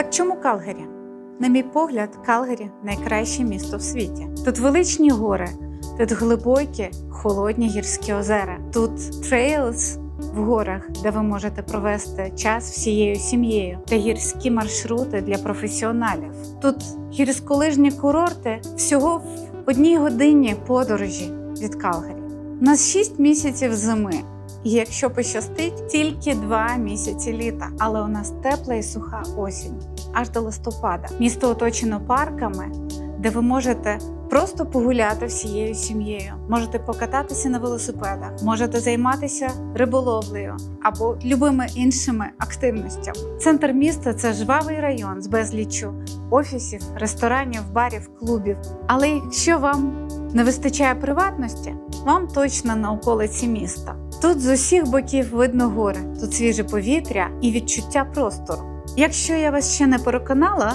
Так чому Калгарі? На мій погляд, Калгарі найкраще місто в світі. Тут величні гори, тут глибокі, холодні гірські озера. Тут трейлс в горах, де ви можете провести час всією сім'єю, та гірські маршрути для професіоналів. Тут гірськолижні курорти всього в одній годині подорожі від Калгарі. У нас 6 місяців зими. І якщо пощастить, тільки два місяці літа, але у нас тепла і суха осінь аж до листопада. Місто оточено парками, де ви можете просто погуляти всією сім'єю. Можете покататися на велосипедах, можете займатися риболовлею або любими іншими активностями. Центр міста це жвавий район з безліччю офісів, ресторанів, барів, клубів. Але якщо вам не вистачає приватності, вам точно на околиці міста. Тут з усіх боків видно гори, тут свіже повітря і відчуття простору. Якщо я вас ще не переконала,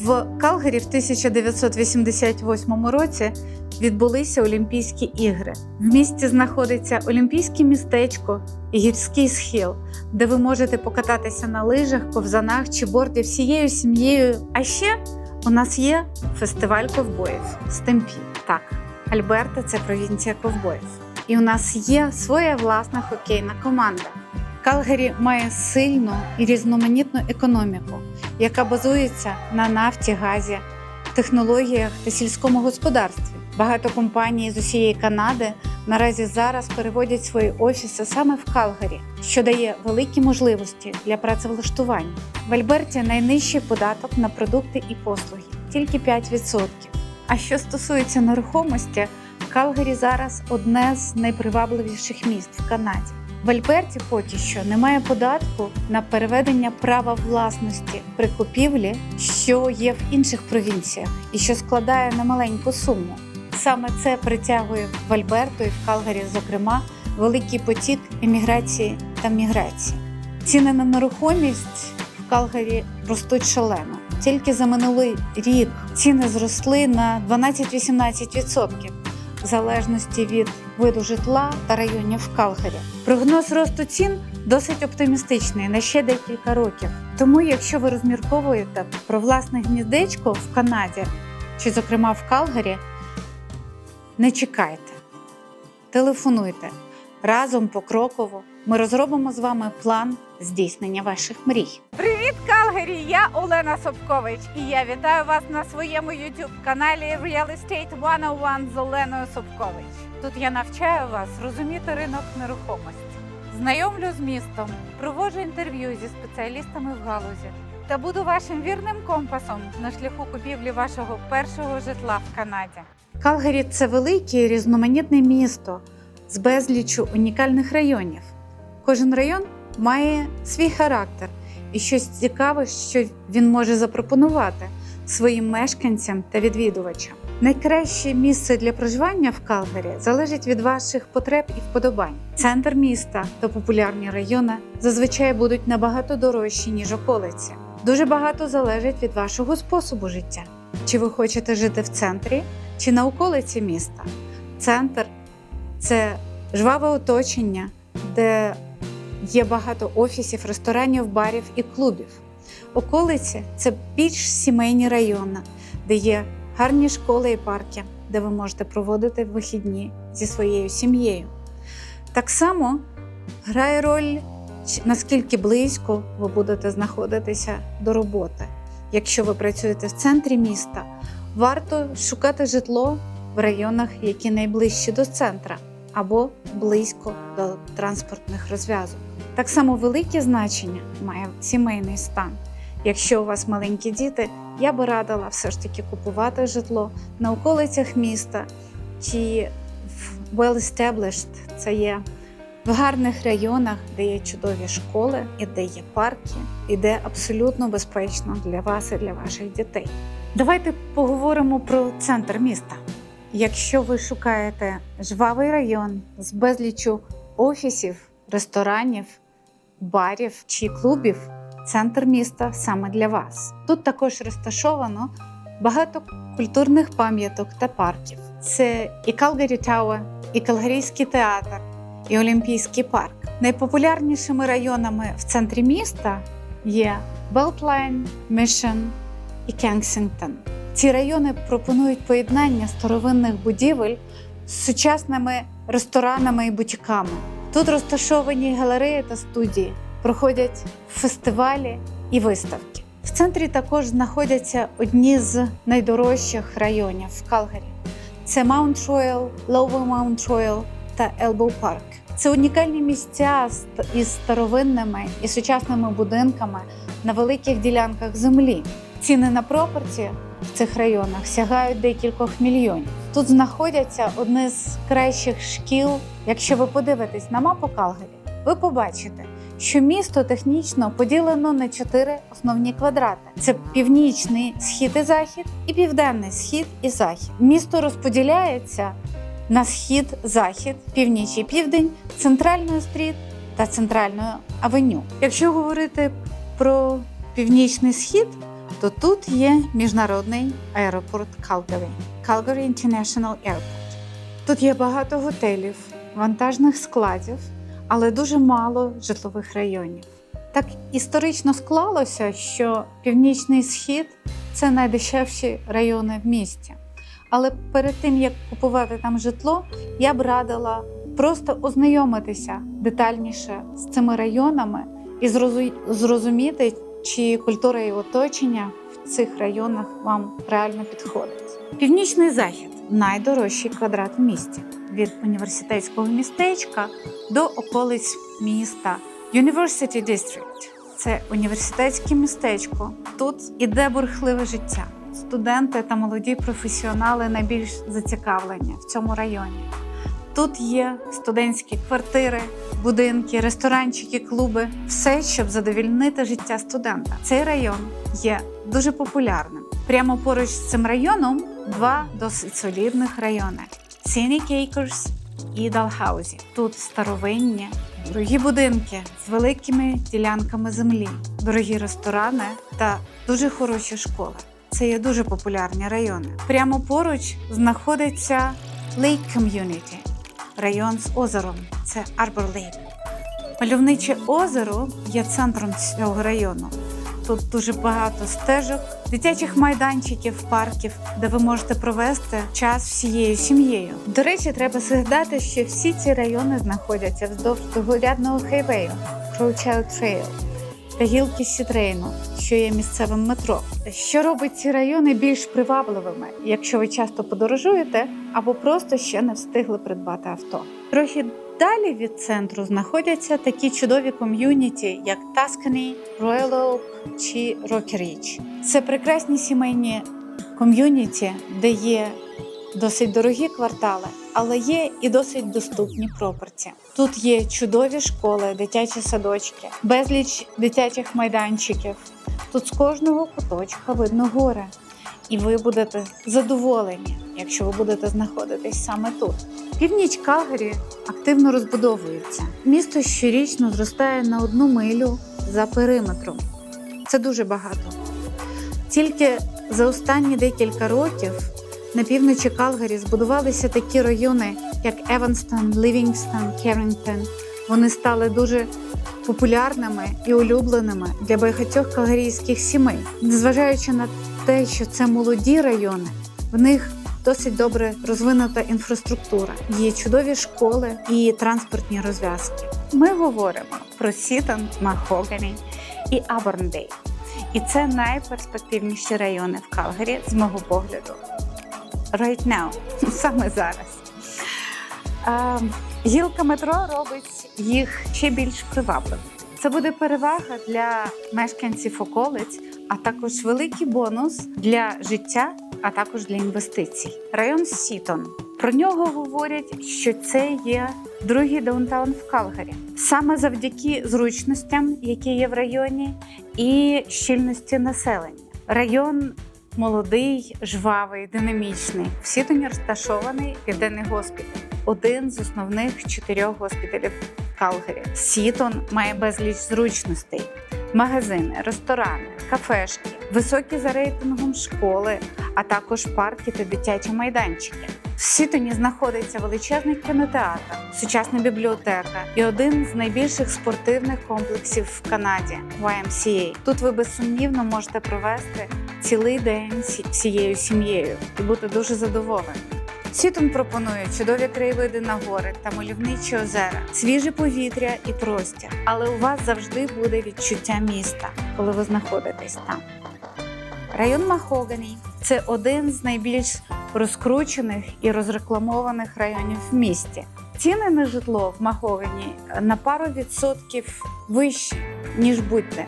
в Калгарі в 1988 році відбулися Олімпійські ігри. В місті знаходиться Олімпійське містечко і гірський схил, де ви можете покататися на лижах, ковзанах чи борді всією сім'єю. А ще у нас є фестиваль ковбоїв Стемпі. Так, Альберта це провінція ковбоїв. І у нас є своя власна хокейна команда. Калгарі має сильну і різноманітну економіку, яка базується на нафті, газі, технологіях та сільському господарстві. Багато компаній з усієї Канади наразі зараз переводять свої офіси саме в Калгарі, що дає великі можливості для працевлаштування. В Альберті найнижчий податок на продукти і послуги тільки 5%. А що стосується нерухомості, Калгарі зараз одне з найпривабливіших міст в Канаді. В Альберті поки що немає податку на переведення права власності при купівлі, що є в інших провінціях, і що складає немаленьку суму. Саме це притягує в Альберту і в Калгарі, зокрема, великий потік еміграції та міграції. Ціни на нерухомість в Калгарі ростуть шалено. Тільки за минулий рік ціни зросли на 12-18% в залежності від виду житла та районів в Калгарі. Прогноз росту цін досить оптимістичний на ще декілька років. Тому, якщо ви розмірковуєте про власне гніздечко в Канаді чи, зокрема, в Калгарі, не чекайте, телефонуйте разом покроково. Ми розробимо з вами план здійснення ваших мрій. Привіт, Калгарі! Я Олена Собкович, і я вітаю вас на своєму youtube каналі Real Estate 101 з Оленою Собкович. Тут я навчаю вас розуміти ринок нерухомості, знайомлю з містом, проводжу інтерв'ю зі спеціалістами в галузі та буду вашим вірним компасом на шляху купівлі вашого першого житла в Канаді. Калгарі це велике різноманітне місто з безліччю унікальних районів. Кожен район має свій характер і щось цікаве, що він може запропонувати своїм мешканцям та відвідувачам. Найкраще місце для проживання в Калгарі залежить від ваших потреб і вподобань. Центр міста та популярні райони зазвичай будуть набагато дорожчі, ніж околиці. Дуже багато залежить від вашого способу життя. Чи ви хочете жити в центрі, чи на околиці міста? Центр це жваве оточення, де є багато офісів, ресторанів, барів і клубів. Околиці це більш сімейні райони, де є гарні школи і парки, де ви можете проводити вихідні зі своєю сім'єю. Так само грає роль, наскільки близько ви будете знаходитися до роботи. Якщо ви працюєте в центрі міста, варто шукати житло в районах, які найближчі до центра або близько до транспортних розв'язок. Так само велике значення має сімейний стан. Якщо у вас маленькі діти, я би радила все ж таки купувати житло на околицях міста чи в well-established, це є в гарних районах, де є чудові школи, і де є парки, і де абсолютно безпечно для вас і для ваших дітей. Давайте поговоримо про центр міста. Якщо ви шукаєте жвавий район з безліччю офісів, ресторанів, барів чи клубів, центр міста саме для вас. Тут також розташовано багато культурних пам'яток та парків. Це і Калгарі Тауер, і Калгарійський театр, і Олімпійський парк. Найпопулярнішими районами в центрі міста є Белтлайн, Мішен і Кенсінгтон. Ці райони пропонують поєднання старовинних будівель з сучасними ресторанами і бутіками. Тут розташовані галереї та студії, проходять фестивалі і виставки. В центрі також знаходяться одні з найдорожчих районів в Калгарі. Це Маунт Роял, Lower Маунт Роял та Елбоу Парк. Це унікальні місця із старовинними і сучасними будинками на великих ділянках землі. Ціни на пропорті в цих районах сягають декількох мільйонів. Тут знаходяться одні з кращих шкіл. Якщо ви подивитесь на мапу Калгарі, ви побачите, що місто технічно поділено на чотири основні квадрати: це північний схід і захід, і південний схід і захід. Місто розподіляється на схід, захід, північ і південь, центральною стріт та центральною авеню. Якщо говорити про північний схід, то тут є міжнародний аеропорт Calgary – Calgary International Airport. Тут є багато готелів, вантажних складів, але дуже мало житлових районів. Так історично склалося, що північний схід це найдешевші райони в місті. Але перед тим як купувати там житло, я б радила просто ознайомитися детальніше з цими районами і зрозуміти, чи культура і оточення в цих районах вам реально підходить. Північний захід найдорожчий квадрат в місті від університетського містечка до околиць міста. University District – це університетське містечко. Тут іде бурхливе життя. Студенти та молоді професіонали найбільш зацікавлені в цьому районі. Тут є студентські квартири, будинки, ресторанчики, клуби все, щоб задовільнити життя студента. Цей район є дуже популярним. Прямо поруч з цим районом два досить солідних райони: Scenic Acres і Далхаузі. Тут старовинні, дорогі будинки з великими ділянками землі, дорогі ресторани та дуже хороші школи. Це є дуже популярні райони. Прямо поруч знаходиться Lake Community, район з озером. Це Арбор Лейк. Мальовниче озеро є центром цього району. Тут дуже багато стежок, дитячих майданчиків, парків, де ви можете провести час всією сім'єю. До речі, треба згадати, що всі ці райони знаходяться вздовж довгорядного Crowchild Trail та гілки Сітрейну, що є місцевим метро, що робить ці райони більш привабливими, якщо ви часто подорожуєте або просто ще не встигли придбати авто. Трохи далі від центру знаходяться такі чудові ком'юніті, як Tuscany, Royal Oak чи Rocky Ridge. Це прекрасні сімейні ком'юніті, де є досить дорогі квартали, але є і досить доступні пропорті. Тут є чудові школи, дитячі садочки, безліч дитячих майданчиків. Тут з кожного куточка видно горе, і ви будете задоволені, якщо ви будете знаходитись саме тут. Північ Калгарі активно розбудовується. Місто щорічно зростає на одну милю за периметром. Це дуже багато. Тільки за останні декілька років на півночі Калгарі збудувалися такі райони, як Еванстон, Лівінгстон, Керрінгтон. Вони стали дуже популярними і улюбленими для багатьох калгарійських сімей. Незважаючи на те, що це молоді райони, в них досить добре розвинута інфраструктура. Є чудові школи і транспортні розв'язки. Ми говоримо про Сітон, Махогані і Аберндей. І це найперспективніші райони в Калгарі з мого погляду. Right now, саме зараз. А, гілка метро робить їх ще більш привабливими. Це буде перевага для мешканців околиць, а також великий бонус для життя, а також для інвестицій. Район Сітон. Про нього говорять, що це є другий даунтаун в Калгарі. Саме завдяки зручностям, які є в районі, і щільності населення. Район молодий, жвавий, динамічний. В Сітоні розташований південний госпіталь, один з основних чотирьох госпіталів Калгарі. Сітон має безліч зручностей. магазини, ресторани, кафешки, високі за рейтингом школи, а також парки та дитячі майданчики. В Сітоні знаходиться величезний кінотеатр, сучасна бібліотека і один з найбільших спортивних комплексів в Канаді YMCA. Тут ви безсумнівно можете провести цілий день сі- всією сім'єю і бути дуже задоволені. Сітон пропонує чудові краєвиди на гори та мальовничі озера, свіже повітря і простір, але у вас завжди буде відчуття міста, коли ви знаходитесь там. Район Махогані це один з найбільш розкручених і розрекламованих районів в місті. Ціни на житло в Махогані на пару відсотків вищі, ніж будь-де.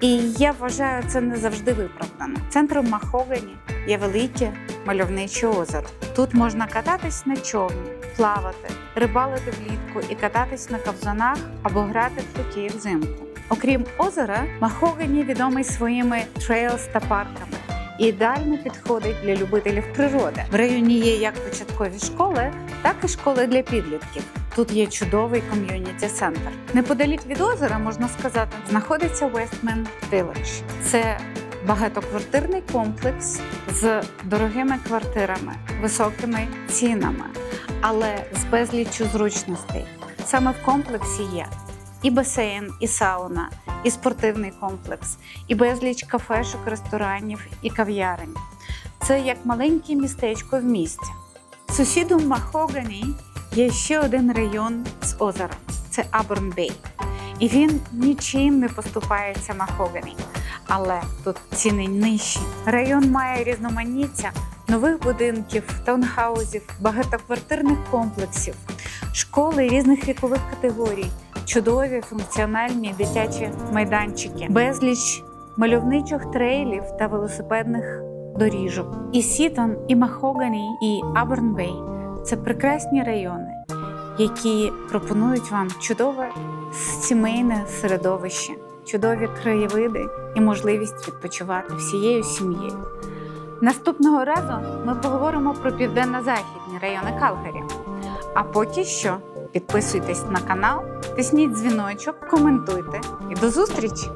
І я вважаю це не завжди виправдано. Центром Махогані є велике мальовниче озеро. Тут можна кататись на човні, плавати, рибалити влітку і кататись на ковзанах або грати в хокей взимку. Окрім озера, Махогані відомий своїми трейлс та парками. Ідеально підходить для любителів природи. В районі є як початкові школи, так і школи для підлітків. Тут є чудовий ком'юніті центр. Неподалік від озера, можна сказати, знаходиться Westman Village. Це багатоквартирний комплекс з дорогими квартирами, високими цінами, але з безліччю зручностей. Саме в комплексі є і басейн, і сауна, і спортивний комплекс, і безліч кафешок, ресторанів і кав'ярень. Це як маленьке містечко в місті. Сусідом Махогані є ще один район з озером це Аберн Бей. І він нічим не поступається Махогані. Але тут ціни нижчі. Район має різноманіття нових будинків, таунхаузів, багатоквартирних комплексів, школи різних вікових категорій, чудові функціональні дитячі майданчики, безліч мальовничих трейлів та велосипедних доріжок. І Сітон, і Махогані, і Абернбей це прекрасні райони, які пропонують вам чудове сімейне середовище, чудові краєвиди і можливість відпочивати всією сім'єю. Наступного разу ми поговоримо про південно-західні райони Калгарі. А поки що підписуйтесь на канал, тисніть дзвіночок, коментуйте і до зустрічі!